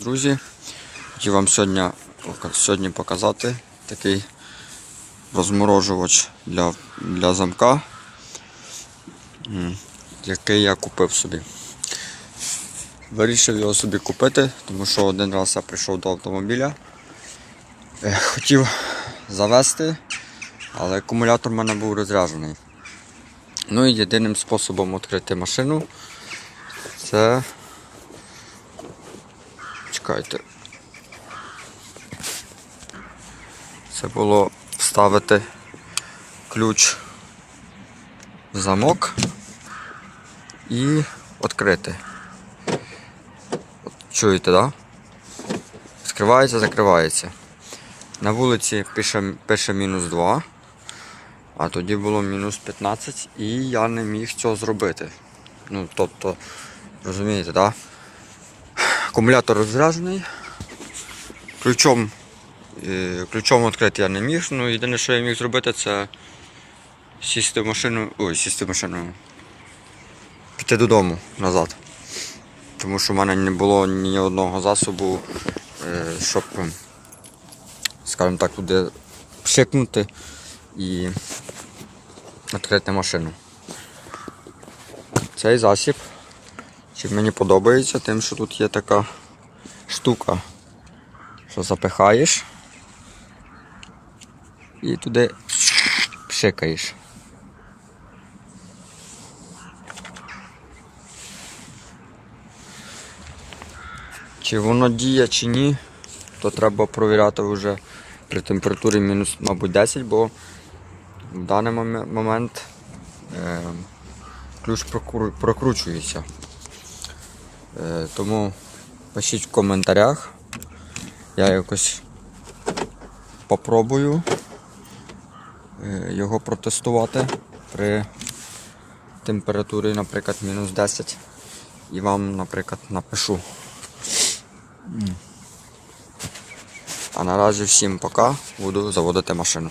друзі. Хотів вам сьогодні, сьогодні показати такий розморожувач для, для замка, який я купив собі. Вирішив його собі купити, тому що один раз я прийшов до автомобіля. Е, Хотів завести, але акумулятор в мене був розряджений. Ну і єдиним способом відкрити машину це. Чекайте. Це було вставити ключ в замок і відкрити. От Чуєте? Да? Відкривається, закривається. На вулиці пише, пише мінус 2, а тоді було мінус 15 і я не міг цього зробити. Ну, тобто, розумієте, так? Да? Акумулятор розряджений. Ключом, е, ключом відкрити я не міг. Ну, єдине, що я міг зробити, це сісти в машину. Ой, сісти в машину. Піти додому назад. Тому що в мене не було ні одного засобу, е, щоб, скажімо так, туди пшикнути і відкрити машину. Цей засіб Чим мені подобається, тим, що тут є така штука, що запихаєш і туди пшикаєш. Чи воно діє, чи ні, то треба провіряти вже при температурі мінус, мабуть, 10, бо в даний момент е, ключ прокручується. Е, Тому пишіть в коментарях. Я якось попробую е, його протестувати при температурі, наприклад, мінус 10. І вам, наприклад, напишу. А наразі всім пока. Буду заводити машину.